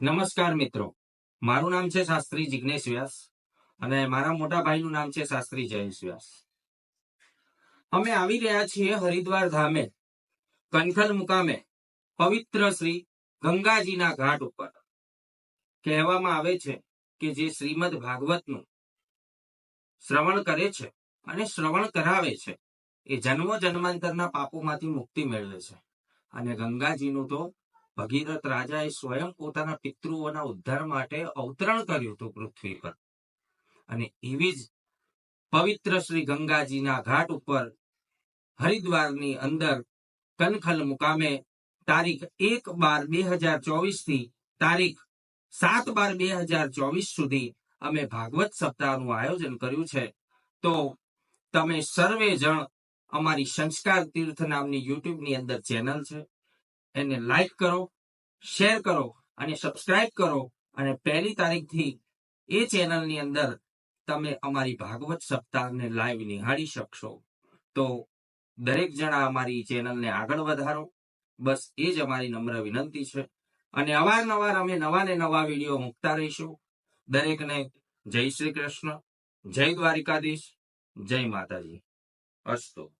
નમસ્કાર મિત્રો. મારું નામ છે શાસ્ત્રી જિજ્ઞેશ વ્યાસ અને મારા મોટા ભાઈનું નામ છે શાસ્ત્રી જયેશ વ્યાસ. અમે આવી રહ્યા છીએ હરિદ્વાર ધામે, કનખલ મુકામે, પવિત્ર શ્રી ગંગાજીના ઘાટ ઉપર. કહેવામાં આવે છે કે જે શ્રીમદ ભાગવતનું શ્રવણ કરે છે અને શ્રવણ કરાવે છે, એ જન્મો જન્માંતરના પાપોમાંથી મુક્તિ મેળવે છે. અને ગંગાજીનું તો ભગીરથ રાજાએ સ્વયં પોતાના પિતૃઓના ઉદ્ધાર માટે અવતરણ કર્યું હતું પૃથ્વી પર. અને એવી જ પવિત્ર શ્રી ગંગાજીના ઘાટ ઉપર હરિદ્વારની અંદર કનખલ મુકામે તારીખ એક બાર બે હજાર ચોવીસથી તારીખ સાત બાર બે હજાર ચોવીસ સુધી અમે ભાગવત સપ્તાહનું આયોજન કર્યું છે. તો તમે સર્વે જણ અમારી સંસ્કાર તીર્થ નામની યુટ્યુબની અંદર ચેનલ છે. એને લાઈક કરો શેર કરો અને સબસ્ક્રાઇબ કરો. અને પહેલી તારીખથી એ ચેનલની અંદર તમે અમારી ભાગવત સપ્તાહને લાઈવ નિહાળી શકશો. તો દરેક જણા અમારી ચેનલને આગળ વધારો. બસ એ જ અમારી નમ્ર વિનંતી છે. અને અવારનવાર અમે નવા ને નવા વીડિયો મૂકતા રહીશું. દરેકને જય શ્રી કૃષ્ણ, જય દ્વારિકાધીશ, જય માતાજી. અસ્તુ.